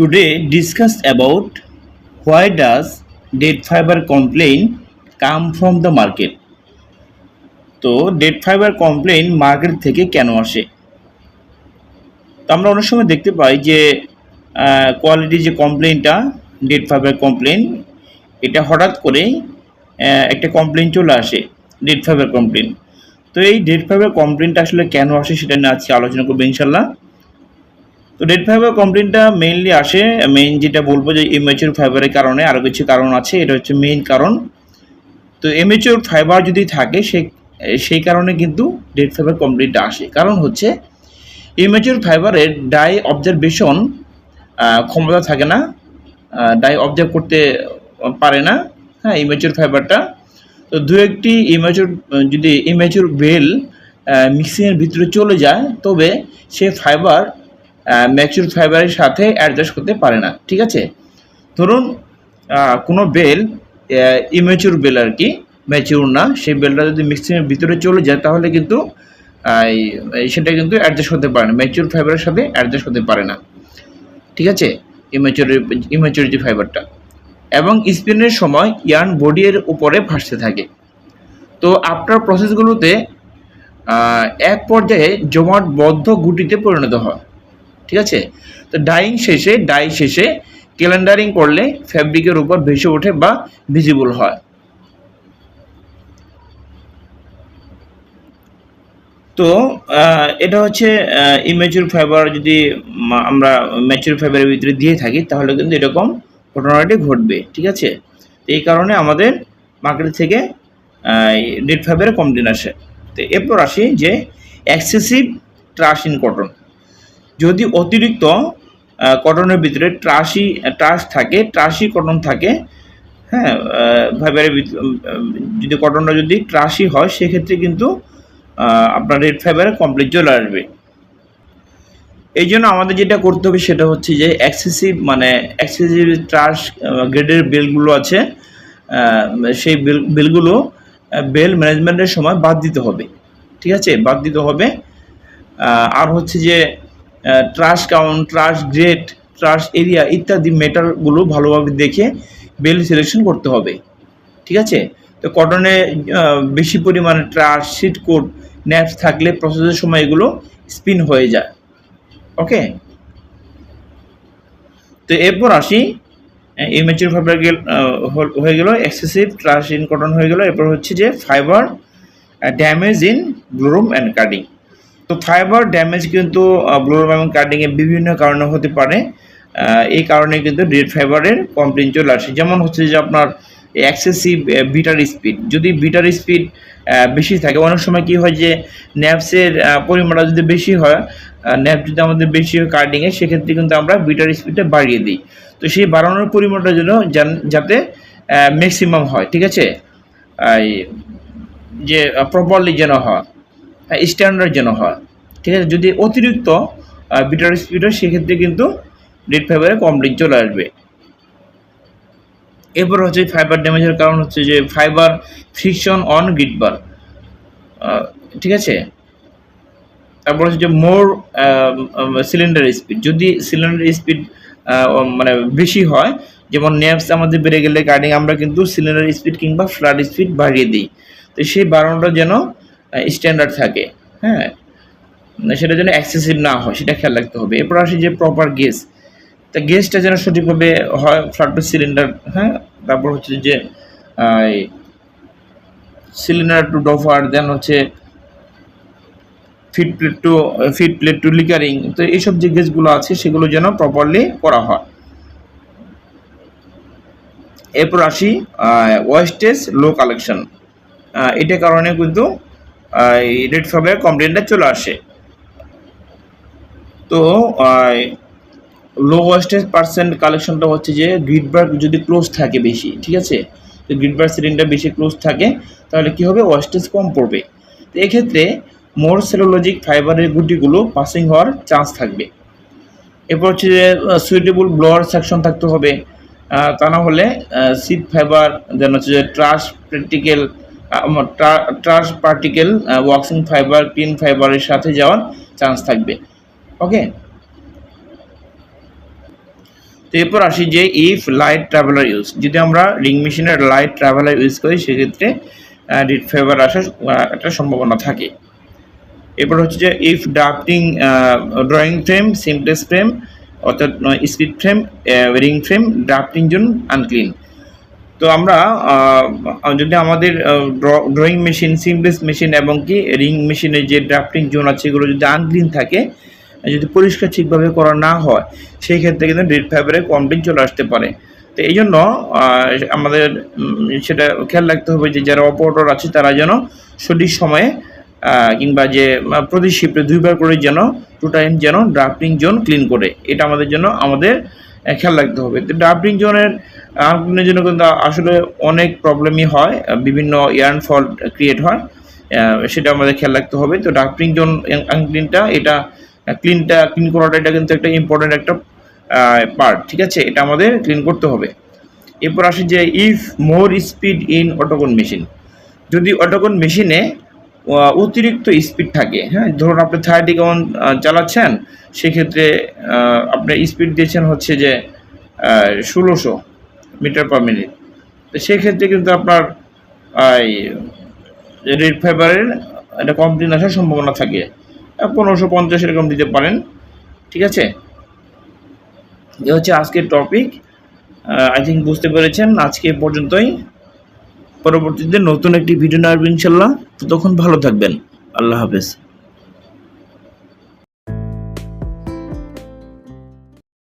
Today discuss about why does dead fiber complaint come from the market? তো dead fibre complain market থেকে কেন আসে? তো আমরা অনেক সময় দেখতে পাই যে কোয়ালিটি যে কমপ্লেনটা ডেড ফাইবার কমপ্লেন এটা হঠাৎ করে একটা কমপ্লেন চলে আসে ডেড ফাইবার কমপ্লেন তো এই ডেড ফাইবার কমপ্লেনটা আসলে কেন আসে সেটা নিয়ে আজকে আলোচনা করব ইনশাল্লাহ। তো ডেড ফাইবার কমপ্লেনটা মেইনলি আসে মেইন যেটা বলব যে ইমেচুর ফাইবারের কারণে আরও কিছু কারণ আছে, এটা হচ্ছে মেইন কারণ। তো এমেচুর ফাইবার যদি থাকে, সে, সেই কারণে কিন্তু ডেড ফাইবার কমপ্লেনটা আসে। কারণ হচ্ছে ইমেচুর ফাইবারের ডাই অবজারভেশন ক্ষমতা থাকে না ডাই অবজার্ভ করতে পারে না হ্যাঁ ইমেচুর ফাইবারটা তো দু একটি ইমেচুর যদি ইমেচুর বেল মিক্সিংয়ের ভিতরে চলে যায়, তবে সে ফাইবার ম্যাচুর ফাইবারের সাথে অ্যাডজাস্ট করতে পারে না, ঠিক আছে? ধরুন কোনো বেল ইমেচুর বেল আর কি ম্যাচিউর না, সেই বেলটা যদি মিক্সিংয়ের ভিতরে চলে যায়, তাহলে কিন্তু সেটা কিন্তু অ্যাডজাস্ট হতে পারে না ম্যাচিউর ফাইবারের সাথে অ্যাডজাস্ট হতে পারে না, ঠিক আছে? ইমেচুর ইমেচুর যে ফাইবারটা এবং স্পিনের সময় ইয়ার্ন বডির উপরে ভাসতে থাকে। তো আপনার প্রসেসগুলোতে এক পর্যায়ে জমাটবদ্ধ গুটিতে পরিণত হয়। ঠিক আছে? তো ডাইং শেষে ডাই শেষে ক্যালেন্ডারিং করলে ফ্যাব্রিকের উপর ভেসে ওঠে বা ভিজিবল হয়। তো এটা হচ্ছে ইমেচুর ফাইবার যদি আমরা ম্যাচুর ফাইবারের ভিতরে দিয়ে থাকি, তাহলে কিন্তু এরকম ঘটনাটি ঘটবে, ঠিক আছে? তো এই কারণে আমাদের মার্কেট থেকে ডেড ফাইবারের কমপ্লেন আসে। তো এরপর আসি যে এক্সেসিভ ট্রাশ ইন কটন যদি অতিরিক্ত কটনের ভিতরে ট্রাশি ট্রাশ থাকে ট্রাশি কটন থাকে হ্যাঁ ফাইবারের যদি কটনটা যদি ট্রাশি হয়, সেক্ষেত্রে কিন্তু আপনার রেড ফাইবারে কমপ্লিট চলে আসবে। এই জন্য আমাদের যেটা করতে হবে সেটা হচ্ছে যে এক্সেসিভ মানে এক্সেসিভ ট্রাশ গ্রেডের বিলগুলো আছে সেই বিল, বিলগুলো বেল ম্যানেজমেন্টের সময় বাদ দিতে হবে। ঠিক আছে? বাদ দিতে হবে। আর হচ্ছে যে trash count trash grade trash area ইত্যাদি মেটারগুলো ভালোভাবে দেখে বেল সিলেকশন করতে হবে। ঠিক আছে? তো কটনে বেশি পরিমাণে ট্রাশ সিট কোড ন্যাপস থাকলে প্রসেসের সময় এগুলো স্পিন হয়ে যায়। ওকে তো এরপর আসি ইমেচুর ফাইবার হয়ে গেল এক্সেসিভ ট্রাশ ইন কটন হয়ে গেল। এরপর হচ্ছে যে fibre damage in blowroom and cutting তো ফাইবার ড্যামেজ কিন্তু ব্লুরুম এবং কাটিংয়ে বিভিন্ন কারণে হতে পারে। এই কারণে কিন্তু রেড ফাইবারের কমপ্লেন চলে আসে। যেমন হচ্ছে যে আপনার এক্সেসিভ বিটার স্পিড। যদি বিটার স্পিড বেশি থাকে, অনেক সময় কি হয় যে ন্যাপসের পরিমাণটা যদি বেশি হয় ন্যাপ যদি আমাদের বেশি হয় কার্ডিংয়ে, সেক্ষেত্রে কিন্তু আমরা বিটার স্পিডটা বাড়িয়ে দিই। তো সেই বাড়ানোর পরিমাণটা যান- যাতে ম্যাক্সিমাম হয়, ঠিক আছে? যে প্রপারলি যেন হয়। স্ট্যান্ডার্ড যেন হয়। ঠিক আছে? যদি অতিরিক্ত বিটার স্পিড হয়, সেক্ষেত্রে কিন্তু রেড ফাইবারে কমপ্লিট চলে আসবে। এরপর হচ্ছে ফাইবার ড্যামেজের কারণ হচ্ছে যে ফাইবার ফ্রিকশন অন গ্রিডবার ঠিক আছে? তারপর হচ্ছে যে মোর সিলিন্ডার স্পিড যদি সিলিন্ডার স্পিড মানে বেশি হয়, যেমন নেপস আমাদের বেড়ে গেলে গার্ডিং আমরা কিন্তু সিলিন্ডার স্পিড কিংবা ফ্লাড স্পিড বাড়িয়ে দিই। তো সেই বাড়ানোটা যেন স্ট্যান্ডার্ড থাকে হ্যাঁ? সেটা যেন এক্সেসিভ না হয়, সেটা খেয়াল রাখতে হবে। এরপর আসি যে প্রপার গেস তা গেসটা যেন সঠিকভাবে হয় ফ্লাড সিলিন্ডার হ্যাঁ? তারপর হচ্ছে যে সিলিন্ডার টু ডফার দেন হচ্ছে feed plate to feed plate to lickering তো এইসব যে গেজগুলো আছে, সেগুলো যেন প্রপারলি করা হয়। এরপর আসি ওয়েস্টেজ লো কালেকশন এটা কারণে কিন্তু রেড ফাইবার কমপ্লেনটা চলে আসে। তো লো ওয়েস্টেজ পার্সেন্ট কালেকশনটা হচ্ছে যে গ্রিডবার যদি ক্লোজ থাকে বেশি, ঠিক আছে? তো গ্রিডবার সিলিন্ডার বেশি ক্লোজ থাকে, তাহলে কি হবে? ওয়েস্টেজ কম পড়বে। তো এক্ষেত্রে মোর সেলোলজিক ফাইবারের গুটিগুলো পাসিং হওয়ার চান্স থাকবে। এরপর হচ্ছে যে সুইটেবল ব্লোয়ার সেকশন থাকতে হবে। তা না হলে সিট ফাইবার দেন হচ্ছে যে trash practical trash particle waxing fibre clean ফাইবারের সাথে যাওয়ার চান্স থাকবে। ওকে তো এরপর আসি যে ইফ লাইট ট্রাভেলার ইউজ যদি আমরা রিং মেশিনের লাইট ট্রাভেলার ইউজ করি, সেক্ষেত্রে ডিট ফেভার আসার একটা সম্ভাবনা থাকে। এরপর হচ্ছে যে if drafting drawing frame simplex frame অর্থাৎ speed frame ring frame drafting zone unclean তো আমরা যদি আমাদের ড্রয়িং মেশিন সিমপ্লেস মেশিন এবং কি রিং মেশিনের যে ড্রাফটিং জোন আছে, এগুলো যদি আনক্লিন থাকে, যদি পরিষ্কার ঠিকভাবে করা না হয়, সেই ক্ষেত্রে কিন্তু ডেট ফাইবারে কমপ্লেন চলে আসতে পারে। তো এই জন্য আমাদের সেটা খেয়াল রাখতে হবে যে যারা অপারেটর আছে, তারা যেন সঠিক সময়ে কিংবা যে প্রতি শিফটে দুইবার করে যেন টু টাইম যেন ড্রাফটিং জোন ক্লিন করে। এটা আমাদের জন্য আমাদের খেয়াল রাখতে হবে। তো ড্রাফটিং জোনের আনক্লিনের জন্য কিন্তু আসলে অনেক প্রবলেমই হয় বিভিন্ন ইয়ার্ন ফল্ট ক্রিয়েট হয় সেটা আমাদের খেয়াল রাখতে হবে। তো ডাবলিং জোন আনক্লিনটা এটা ক্লিনটা, ক্লিন করাটা এটা কিন্তু একটা ইম্পর্টেন্ট একটা পার্ট, ঠিক আছে? এটা আমাদের ক্লিন করতে হবে। এরপর আসি যে, if more speed in autocone machine. যদি অটোকন মেশিনে অতিরিক্ত স্পিড থাকে। হ্যাঁ ধরুন আপনি থার্টি কেমন চালাচ্ছেন সেক্ষেত্রে আহ, আপনার স্পিড দিয়েছেন হচ্ছে যে ষোলোশো মিটার পার মিনিট তো সেক্ষেত্রে কিন্তু আপনার রেড ফাইবারের একটা কমপ্লেন আসার সম্ভাবনা থাকে। পনেরোশো পঞ্চাশ এরকম দিতে পারেন। ঠিক আছে? এ হচ্ছে আজকের টপিক আই থিঙ্ক বুঝতে পেরেছেন। আজকে পর্যন্তই। পরবর্তীতে নতুন একটি ভিডিও নেওয়ার ইনশাল্লাহ। তখন ভালো থাকবেন। আল্লাহ হাফেজ।